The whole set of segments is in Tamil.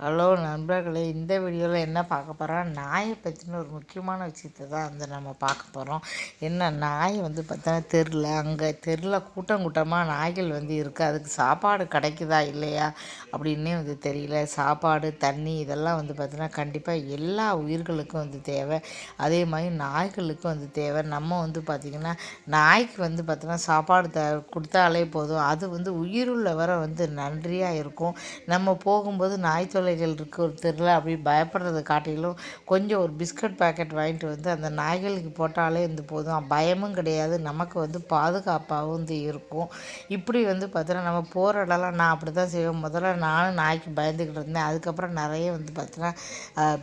ஹலோ நண்பர்களே இந்த வீடியோவில் என்ன பார்க்க போகிறோம் நாயை பற்றின ஒரு முக்கியமான விஷயத்தை தான் வந்து நம்ம பார்க்க போகிறோம் என்ன நாய் வந்து பார்த்தோன்னா தெருல அங்கே தெருவில் கூட்டம் கூட்டமாக நாய்கள் வந்து இருக்குது அதுக்கு சாப்பாடு கிடைக்குதா இல்லையா அப்படின்னே வந்து தெரியல. சாப்பாடு தண்ணி இதெல்லாம் வந்து பார்த்தோன்னா கண்டிப்பாக எல்லா உயிர்களுக்கும் வந்து தேவை. அதே மாதிரி நாய்களுக்கும் வந்து தேவை. நம்ம வந்து பார்த்திங்கன்னா நாய்க்கு வந்து பார்த்தோன்னா சாப்பாடு த கொடுத்தாலே போதும். அது வந்து உயிருள்ள வர வந்து நன்றியாக இருக்கும். நம்ம போகும்போது நாய் தொலை நாய்களைகள் இருக்குது ஒரு தெருவில் அப்படி பயப்படுறதை காட்டிலும் கொஞ்சம் ஒரு பிஸ்கட் பேக்கெட் வாங்கிட்டு வந்து அந்த நாய்களுக்கு போட்டாலே வந்து போதும். பயமும் கிடையாது. நமக்கு வந்து பாதுகாப்பாகவும் வந்து இருக்கும். இப்படி வந்து பார்த்தோன்னா நம்ம போகிற இடம்லாம் நான் அப்படி தான் செய்வேன். முதல்ல நானும் நாய்க்கு பயந்துக்கிட்டு இருந்தேன். அதுக்கப்புறம் நிறைய வந்து பார்த்தோன்னா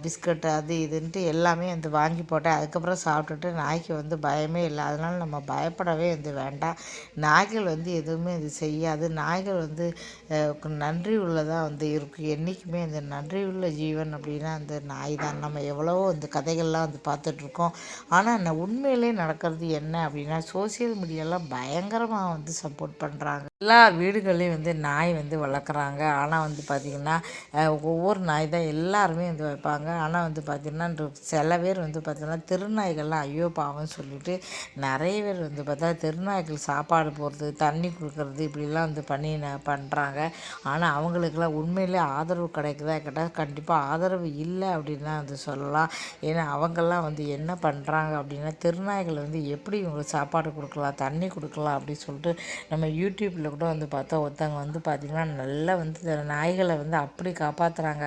பிஸ்கட் அது இதுன்ட்டு எல்லாமே வந்து வாங்கி போட்டேன். அதுக்கப்புறம் சாப்பிட்டுட்டு நாய்க்கு வந்து பயமே இல்லை. அதனால் நம்ம பயப்படவே வந்து வேண்டாம். நாய்கள் வந்து எதுவுமே இது செய்யாது. நாய்கள் வந்து நன்றி உள்ளதாக வந்து இருக்கும். என்றைக்குமே அந்த இந்த நன்றியுள்ள ஜீவன் அப்படின்னா அந்த நாய் தான் நம்ம எவ்வளவோ இந்த கதைகள்லாம் வந்து பார்த்துட்ருக்கோம். ஆனால் நான் உண்மையிலே நடக்கிறது என்ன அப்படின்னா சோசியல் மீடியாலாம் பயங்கரமாக வந்து சப்போர்ட் பண்ணுறாங்க எல்லா வீடுகள்லேயும் வந்து நாய் வந்து வளர்க்குறாங்க. ஆனால் வந்து பார்த்திங்கன்னா ஒவ்வொரு நாய் தான் எல்லாருமே வந்து வைப்பாங்க ஆனால் வந்து பார்த்திங்கன்னா சில பேர் வந்து பார்த்திங்கன்னா திருநாய்கள்லாம் ஐயோ பாவம்னு சொல்லிட்டு நிறைய பேர் வந்து பார்த்தா திருநாய்கள் சாப்பாடு போடுறது தண்ணி கொடுக்குறது இப்படிலாம் வந்து பண்ணி பண்ணுறாங்க ஆனால் அவங்களுக்கெல்லாம் உண்மையிலே ஆதரவு கிடைக்குதா கேட்டால் கண்டிப்பாக ஆதரவு இல்லை அப்படின்னு தான் வந்து சொல்லலாம். ஏன்னா அவங்கெல்லாம் வந்து என்ன பண்ணுறாங்க அப்படின்னா திருநாய்கள் வந்து எப்படி இவங்களுக்கு சாப்பாடு கொடுக்கலாம் தண்ணி கொடுக்கலாம் அப்படின்னு சொல்லிட்டு நம்ம யூடியூப்பில் கூட வந்து பார்த்தா ஒருத்தவங்க வந்து பார்த்திங்கன்னா நல்லா வந்து நாய்களை வந்து அப்படி காப்பாற்றுறாங்க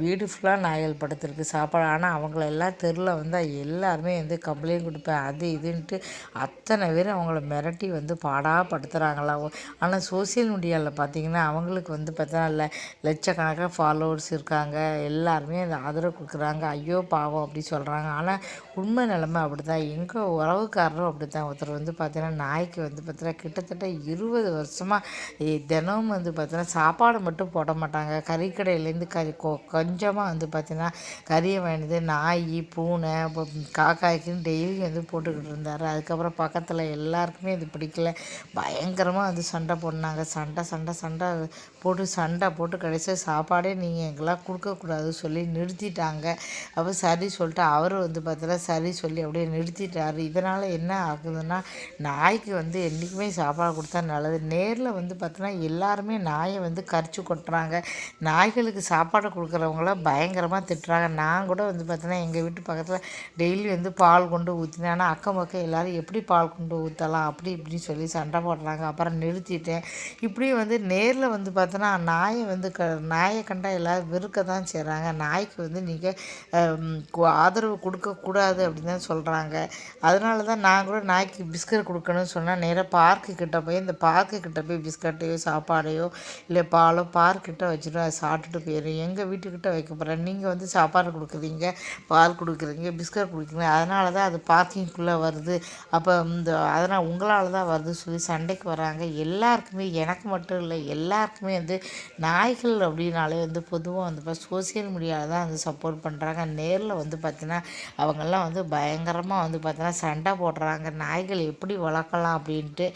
வீடு ஃபுல்லாக நாய்கள் படுத்துருக்கு சாப்பாடு. ஆனால் அவங்கள எல்லாம் தெருவில் வந்து எல்லாருமே வந்து கம்ப்ளைண்ட் கொடுப்பேன் அது இதுன்ட்டு அத்தனை பேர் அவங்கள மிரட்டி வந்து பாடாப்படுத்துகிறாங்களா ஆனால் சோசியல் மீடியாவில் பார்த்திங்கன்னா அவங்களுக்கு வந்து பார்த்தா இல்லை லட்சக்கணக்காக ஃபாலோவர்ஸ் இருக்காங்க. எல்லாருமே அந்த ஆதரவு கொடுக்குறாங்க. ஐயோ பாவம் அப்படி சொல்கிறாங்க ஆனால் உண்மை நிலமை அப்படி தான் எங்கள் உறவுக்காரரும் அப்படி தான் ஒருத்தர் வந்து பார்த்தீங்கன்னா நாய்க்கு வந்து பார்த்தீங்கன்னா கிட்டத்தட்ட இருபது வருஷமாக தினமும் வந்து பார்த்தீங்கன்னா சாப்பாடு மட்டும் போட மாட்டாங்க. கறிக்கடையிலேருந்து கறி கொ கொஞ்சமாக வந்து பார்த்திங்கன்னா கறியை வாங்கினது நாய் பூனை காக்காய்க்குன்னு டெய்லி வந்து போட்டுக்கிட்டு இருந்தார். அதுக்கப்புறம் பக்கத்தில் எல்லாருக்குமே இது பிடிக்கல. பயங்கரமாக வந்து சண்டை போடினாங்க. சண்டை சண்டை சண்டை போட்டு சண்டை போட்டு கடைசியாக சாப்பாடே நீங்கள் எங்கெல்லாம் கொடுக்கக்கூடாது சொல்லி நிறுத்திட்டாங்க. அப்போ சரி சொல்லிட்டு அவர் வந்து பார்த்தீங்கன்னா சரி சொல்லி அப்படியே நிறுத்திட்டார். இதனால் என்ன ஆகுதுன்னா நாய்க்கு வந்து என்றைக்குமே சாப்பாடு கொடுத்தா நல்லது. நேரில் வந்து பார்த்தோன்னா எல்லாருமே நாயை வந்து கரிச்சு கொட்டுறாங்க. நாய்களுக்கு சாப்பாடு கொடுக்குறவங்கள பயங்கரமாக திட்டுறாங்க. நான் கூட வந்து பார்த்தோன்னா எங்கள் வீட்டு பக்கத்தில் டெய்லி வந்து பால் கொண்டு ஊற்றினேன் ஆனால் அக்கம் பக்கம் எல்லோரும் எப்படி பால் கொண்டு ஊற்றலாம் அப்படி இப்படின்னு சொல்லி சண்டை போடுறாங்க. அப்புறம் நிறுத்திட்டேன். இப்படியும் வந்து நேரில் வந்து பார்த்தோன்னா நாயை வந்து க நாயை கண்டால் எல்லோரும் வெறுக்க தான் செய்கிறாங்க நாய்க்கு வந்து நீங்கள் ஆதரவு கொடுக்கக்கூடாது அப்படின்னு தான் சொல்கிறாங்க அதனால தான் நான் கூட நாய்க்கு பிஸ்கட் கொடுக்கணும்னு சொன்னால் நேராக பார்க்கு கிட்டே போய் இந்த பார்க்கு கிட்டே போய் பிஸ்கட்டையோ சாப்பாடையோ இல்லை பாலோ பார்க்கிட்ட வச்சுட்டு அதை சாப்பிட்டுட்டு போயிடும் எங்கள் வீட்டுக்கிட்ட வைக்க போகிறேன் நீங்கள் வந்து சாப்பாடு கொடுக்குறீங்க பால் கொடுக்குறீங்க பிஸ்கட் கொடுக்குறீங்க அதனால தான் அது பார்க்கிங்குள்ளே வருது. அப்போ இந்த அதனால் உங்களால் தான் வருது சொல்லி சண்டைக்கு வராங்க. எல்லாருக்குமே எனக்கு மட்டும் இல்லை எல்லாருக்குமே வந்து நாய்கள் அப்படின்னாலே வந்து பொதுவாக வந்து சோசியல் மீடியாவில் தான் வந்து சப்போர்ட் பண்ணுறாங்க நேரில் வந்து பார்த்திங்கன்னா அவங்கெல்லாம் வந்து பயங்கரமாக வந்து பார்த்தீங்கன்னா சண்டை போடுறாங்க. நாய்கள் எப்படி வளர்க்கலாம் அப்படின்ட்டு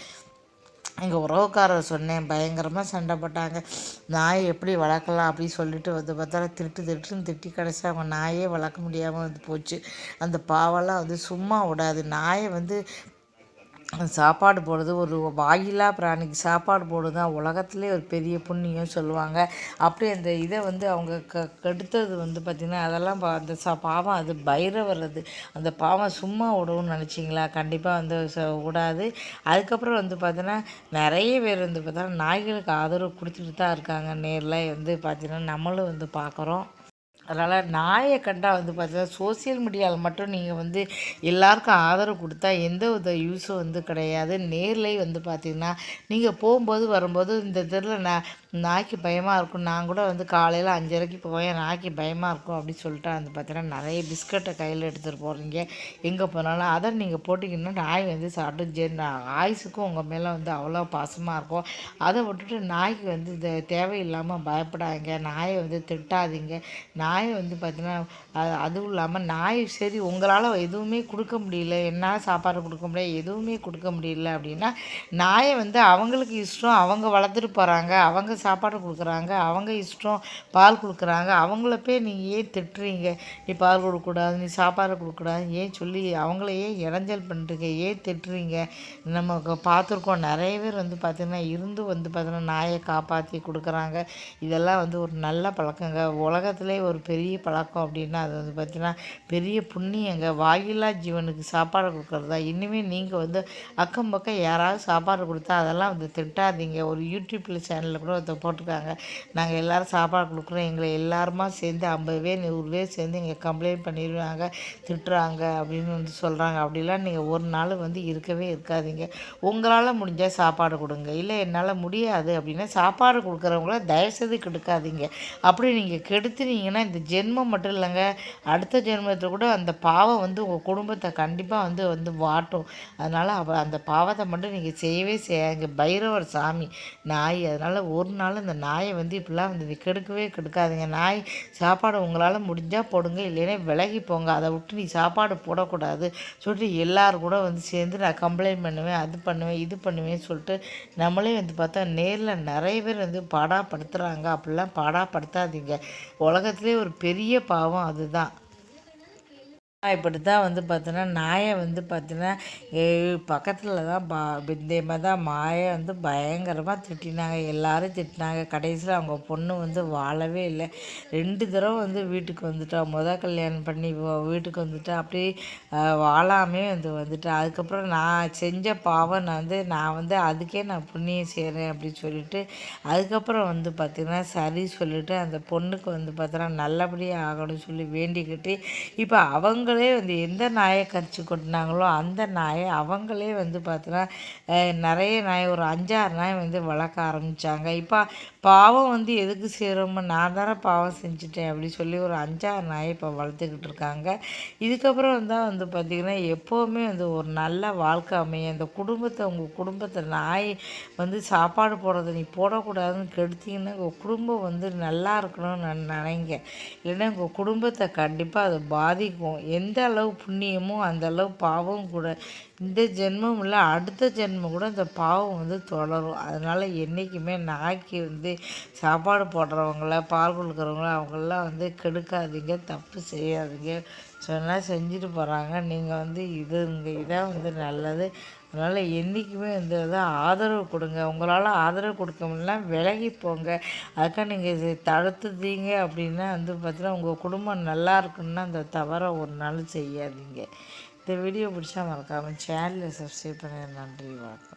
எங்கள் உறவுக்காரர் சொன்னேன் பயங்கரமாக சண்டை போட்டாங்க. நாயை எப்படி வளர்க்கலாம் அப்படின்னு சொல்லிட்டு வந்து பார்த்தா திட்டு திட்டுன்னு திட்டி கிடச்சி அவங்க நாயே வளர்க்க முடியாமல் வந்து போச்சு. அந்த பாவெல்லாம் வந்து சும்மா விடாது. நாயை வந்து சாப்பாடு போடுறது ஒரு வாயிலா பிராணிக்கு சாப்பாடு போடுறது தான் உலகத்துலேயே ஒரு பெரிய புண்ணியம் சொல்லுவாங்க. அப்படி அந்த இதை வந்து அவங்க க கெடுத்தது வந்து பார்த்திங்கன்னா அதெல்லாம் பா அந்த சா பாவம் அது பைரவர் அது அந்த பாவம் சும்மா விடவும்னு நினச்சிங்களா? கண்டிப்பாக வந்து ச விடாது. அதுக்கப்புறம் வந்து பார்த்தீங்கன்னா நிறைய பேர் வந்து பார்த்தா நாய்களுக்கு ஆதரவு கொடுத்துட்டு தான் இருக்காங்க. நேரில் வந்து பார்த்திங்கன்னா நம்மளும் வந்து பார்க்குறோம் அதனால் நாயை கண்டால் வந்து பார்த்தீங்கன்னா சோசியல் மீடியாவில் மட்டும் நீங்கள் வந்து எல்லாருக்கும் ஆதரவு கொடுத்தா எந்த வித யூஸும் வந்து கிடையாது. நேர்லேயே வந்து பார்த்திங்கன்னா நீங்கள் போகும்போது வரும்போது இந்த தெருவில் நான் நாய்க்கு பயமாக இருக்கும். நான் கூட வந்து காலையில் அஞ்சரைக்கு போவேன். நாய்க்கு பயமாக இருக்கும் அப்படின்னு சொல்லிட்டு வந்து பார்த்தீங்கன்னா நிறைய பிஸ்கட்டை கையில் எடுத்துகிட்டு போகிறீங்க எங்கே போனாலும் அதை நீங்கள் போட்டிங்கன்னா நாய் வந்து சாப்பிட்டு ஜென் ஆயுசுக்கும் உங்கள் மேலே வந்து அவ்வளோ பாசமாக இருக்கும். அதை விட்டுட்டு நாய்க்கு வந்து இந்த தேவையில்லாமல் பயப்படாதீங்க. நாயை வந்து திட்டாதீங்க. நாய் வந்து பார்த்தீங்கன்னா அதுவும் இல்லாமல் நாய் சரி உங்களால் எதுவுமே கொடுக்க முடியல என்னால் சாப்பாடு கொடுக்க முடியல எதுவுமே கொடுக்க முடியல அப்படின்னா நாயை வந்து அவங்களுக்கு இஷ்டம் அவங்க வளர்த்துட்டு போகிறாங்க அவங்க சாப்பாடு கொடுக்குறாங்க அவங்க இஷ்டம் பால் கொடுக்குறாங்க அவங்கள போய் நீங்கள் ஏன் திட்டுறீங்க? நீ பால் கொடுக்கக்கூடாது நீ சாப்பாடு கொடுக்கக்கூடாது ஏன் சொல்லி அவங்கள ஏன் இடைஞ்சல் பண்ணுறீங்க ஏன் திட்டுறீங்க? நம்ம பார்த்துருக்கோம் நிறைய பேர் வந்து பார்த்திங்கன்னா இருந்து வந்து பார்த்திங்கன்னா நாயை காப்பாற்றி கொடுக்குறாங்க. இதெல்லாம் வந்து ஒரு நல்ல பழக்கங்க. உலகத்துலேயே ஒரு பெரிய பழக்கம் அப்படின்னா அது வந்து பார்த்திங்கன்னா பெரிய புண்ணியங்க. வாயில்லா ஜீவனுக்கு சாப்பாடு கொடுக்குறது? தான் இனிமேல் நீங்கள் வந்து அக்கம் பக்கம் யாராவது சாப்பாடு கொடுத்தா அதெல்லாம் வந்து திட்டாதீங்க. ஒரு யூடியூப்பில் சேனலில் கூட ஒருத்தர் போட்டிருக்காங்க. நாங்கள் எல்லோரும் சாப்பாடு கொடுக்குறோம். எங்களை எல்லாருமா சேர்ந்து ஐம்பது பேர் நூறு பேர் சேர்ந்து இங்கே கம்ப்ளைண்ட் பண்ணிடுவாங்க திட்டுறாங்க அப்படின்னு வந்து சொல்கிறாங்க அப்படிலாம் நீங்கள் ஒரு நாள் வந்து இருக்கவே இருக்காதீங்க. உங்களால் முடிஞ்சால் சாப்பாடு கொடுங்க. இல்லை என்னால் முடியாது அப்படின்னா சாப்பாடு கொடுக்குறவங்கள தயவுசெய்து கெடுக்காதீங்க. அப்படி நீங்கள் கெடுத்துனீங்கன்னா இந்த ஜென்மம் மட்டும் இல்லைங்க. அடுத்த ஜென்மத்தில் கூட அந்த பாவம் வந்து உங்கள் குடும்பத்தை கண்டிப்பாக வந்து வந்து வாட்டும். அதனால் அவ அந்த பாவத்தை மட்டும் நீங்கள் செய்யவே செய்யாங்க பைரவர் சாமி நாய். அதனால் ஒரு நாள் அந்த நாயை வந்து இப்படிலாம் வந்து கெடுக்கவே கெடுக்காதுங்க. நாய் சாப்பாடு உங்களால் முடிஞ்சால் போடுங்க. இல்லைன்னா விலகி போங்க. அதை விட்டு நீ சாப்பாடு போடக்கூடாது. சொல்லிட்டு எல்லோரும் கூட வந்து சேர்ந்து நான் கம்ப்ளைண்ட் பண்ணுவேன் அது பண்ணுவேன் இது பண்ணுவேன் சொல்லிட்டு நம்மளே வந்து பார்த்தா நேரில் நிறைய பேர் வந்து பாடாப்படுத்துகிறாங்க அப்படிலாம் பாடாப்படுத்தாதீங்க உலகத்துலேயே ஒரு ஒரு பெரிய பாவம் அதுதான். இப்படி தான் வந்து பார்த்தோன்னா நாயை வந்து பார்த்தோன்னா பக்கத்தில் தான் பா இதே மாதிரி தான் மாயை வந்து பயங்கரமாக திட்டினாங்க. எல்லோரும் திட்டினாங்க. கடைசியில் அவங்க பொண்ணு வந்து வாழவே இல்லை. ரெண்டு தடவை வந்து வீட்டுக்கு வந்துட்டா. முத கல்யாணம் பண்ணி வீட்டுக்கு வந்துட்டா. அப்படியே வாழாமே வந்து வந்துட்டா. அதுக்கப்புறம் நான் செஞ்ச பாவம் நான் வந்து நான் வந்து அதுக்கே நான் புண்ணியம் செய்கிறேன் அப்படின்னு சொல்லிட்டு அதுக்கப்புறம் வந்து பார்த்திங்கன்னா சரி சொல்லிவிட்டு அந்த பொண்ணுக்கு வந்து பார்த்தோன்னா நல்லபடியாக ஆகணும்னு சொல்லி வேண்டிக்கிட்டு இப்போ அவங்க அவங்களே வந்து எந்த நாயை கடிச்சு கொட்டினாங்களோ அந்த நாயை அவங்களே வந்து பார்த்தோன்னா நிறைய நாய் ஒரு அஞ்சாறு நாய் வந்து வளர்க்க ஆரம்பித்தாங்க இப்போ பாவம் வந்து எதுக்கு செய்கிறோமோ நான் தானே பாவம் செஞ்சுட்டேன் அப்படின்னு சொல்லி ஒரு அஞ்சாறு நாயை இப்போ வளர்த்துக்கிட்டு இருக்காங்க. இதுக்கப்புறம் தான் வந்து பார்த்திங்கன்னா எப்போவுமே வந்து ஒரு நல்ல வாழ்க்கை அமையும் அந்த குடும்பத்தை உங்கள் குடும்பத்தை நாய் வந்து சாப்பாடு போடுறத நீ போடக்கூடாதுன்னு கெடுத்தீங்கன்னா உங்கள் குடும்பம் வந்து நல்லா இருக்கணும்னு நான் நினைங்க. இல்லைன்னா உங்கள் குடும்பத்தை கண்டிப்பாக அது பாதிக்கும். எந்த அளவு புண்ணியமோ அந்த அளவு பாவம் கூட. இந்த ஜென்மம் இல்லை அடுத்த ஜென்மம் கூட இந்த பாவம் வந்து தொடரும். அதனால் என்றைக்குமே நாய்க்கு வந்து சாப்பாடு போடுறவங்கள பால் கொடுக்குறவங்கள அவங்களெலாம் வந்து கெடுக்காதீங்க தப்பு செய்யாதீங்க. சொன்னால் செஞ்சுட்டு போகிறாங்க நீங்கள் வந்து இது இங்கே இதான் வந்து நல்லது. அதனால் என்றைக்குமே வந்து அதான் ஆதரவு கொடுங்க. உங்களால் ஆதரவு கொடுக்க முடியல விலகி போங்க. அதுக்காக நீங்கள் இது தடுத்துட்டீங்க அப்படின்னா வந்து பார்த்தீங்கன்னா உங்கள் குடும்பம் நல்லா இருக்குன்னா அந்த தவறை ஒரு நாள் செய்யாதீங்க. இந்த வீடியோ பிடிச்சா மறக்காமல் சேனலை சப்ஸ்கிரைப் பண்ண நன்றி வணக்கம்.